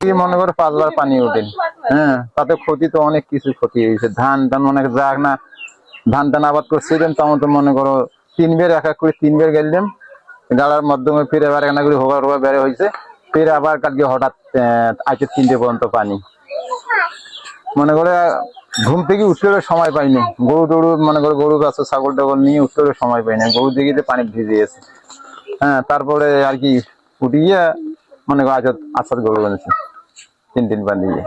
মনে করো পাঁচবার পানি ওঠেন হ্যাঁ তাতে ক্ষতি তো অনেক কিছু ক্ষতি হয়েছে। ধান টান অনেক যাক না, ধান টান আবাদ করছিলেন, তখন তো মনে করো তিন বের এক এক করে তিন বের গেলাম গালার মাধ্যমে ফিরে আবার একটা করে হোগা রোগা বেড়ে হয়েছে। ফিরে আবার কালকে হঠাৎ আজকে তিনটে পর্যন্ত পানি। মনে করে ঘুম থেকে উঠতে সময় পাইনি গরু টরু, মনে করো গরু, গাছ, ছাগল, টাগল নিয়ে উঠতে সময় পাইনি গরু দিকে পানি ভিজে গেছে। হ্যাঁ তারপরে আর কি উঠিয়ে মনে করো আজ আসাদ গরু বানিয়েছে। তিন তিন পানি দিয়ে।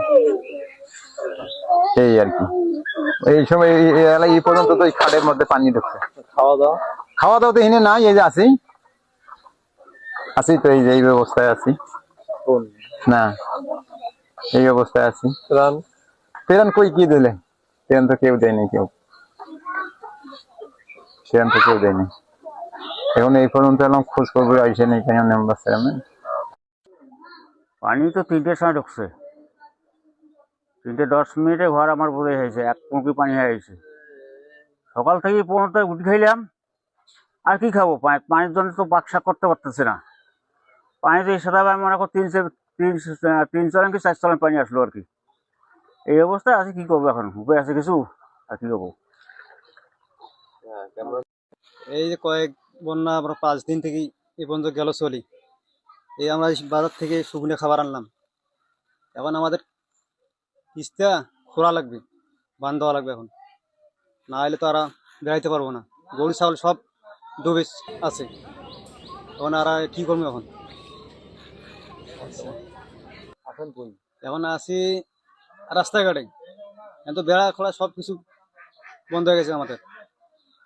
এই আর কি। এই সময় এই পর্যন্ত তো খাটের মধ্যে পানি ঢুকছে। খাওয়া দাওয়া? খাওয়া দাওয়া তো এখানে নাই এই যে আছি। আছি তো এই যে এই ব্যবস্থায় আছি। না এই অবস্থায় আছি। রান ট্রেন কই কি দিলে? ট্রেন তো কেউ দেয়নি কেউ। ট্রেন তো কেউ দেয়নি। এখন এই পর্যন্ত এলাম খোঁজ খবর আইসে নেই কেন নাম্বার পানি তো তিনটের সময় ঢুকছে। তিনটে দশ মিনিটে ঘর আমার বোধ হয়েছে এক মুখি পানি হয়ে গেছে। সকাল থেকে পনেরোটা উঠে খাইলাম, আর কি খাব? পানি পানির জন্য তো বাক্সা করতে পারতেছে না। পানি তো সাদা আমি মনে করো তিন তিন তিন চলেন কি চার চলেন পানি আসলো আর কি। এই অবস্থায় আছে, কি করব এখন? উপায় আছে কিছু? আর কি করব? এই যে কয়েক বন্যা আমরা পাঁচ দিন থেকেই এ পর্যন্ত গেল চলি। এই আমরা এই বাজার থেকে শুকনো খাবার আনলাম। এখন আমাদের কিস্তা খোলা লাগবে বান দেওয়া লাগবে এখন। না হলে তো আর বেড়াইতে পারব না। গরু ছাগল সব ডুবে আছে। এখন আর কি করব এখন? এখন আছি রাস্তাঘাটে। এখন তো বেড়া খোলা সব কিছু বন্ধ হয়ে গেছে আমাদের।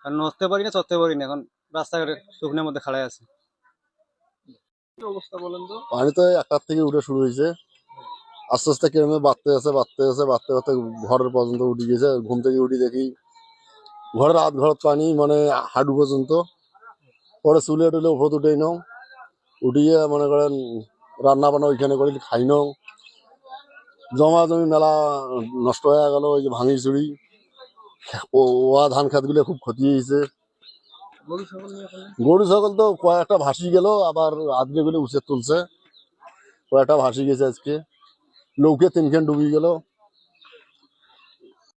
আর নড়তে পারি না চড়তে পারি না। এখন রাস্তাঘাটে শুকনোর মধ্যে খাড়াই আছে। অবস্থা বলেন তো? পানি তো একটার থেকে উঠে শুরু হয়েছে। আস্তে আস্তে কেরমে বাড়তে আছে বাড়তে আছে, বাড়তে বাড়তে ঘরের পর্যন্ত উঠে গেছে ঘুম থেকে উঠি দেখি ঘরের আধ ঘর পানি মানে হাঁটু পর্যন্ত। পরে চুলে টুলে উপরে উঠেই নাও। উঠিয়ে মনে করেন রান্না বান্না ওইখানে করে, খাই নাও। জমা জমি মেলা নষ্ট হয়ে গেল, ওই যে ভাঙি ও, ওয়া ধান খাতগুলো খুব ক্ষতি হয়েছে। গরু ছাগল তো কয়েকটা ভাসি গেল, আবার আদমি গুলো উচে তুলছে। কয়েকটা ভাসি গেছে আজকে। নৌকে তিনখান ডুবি গেল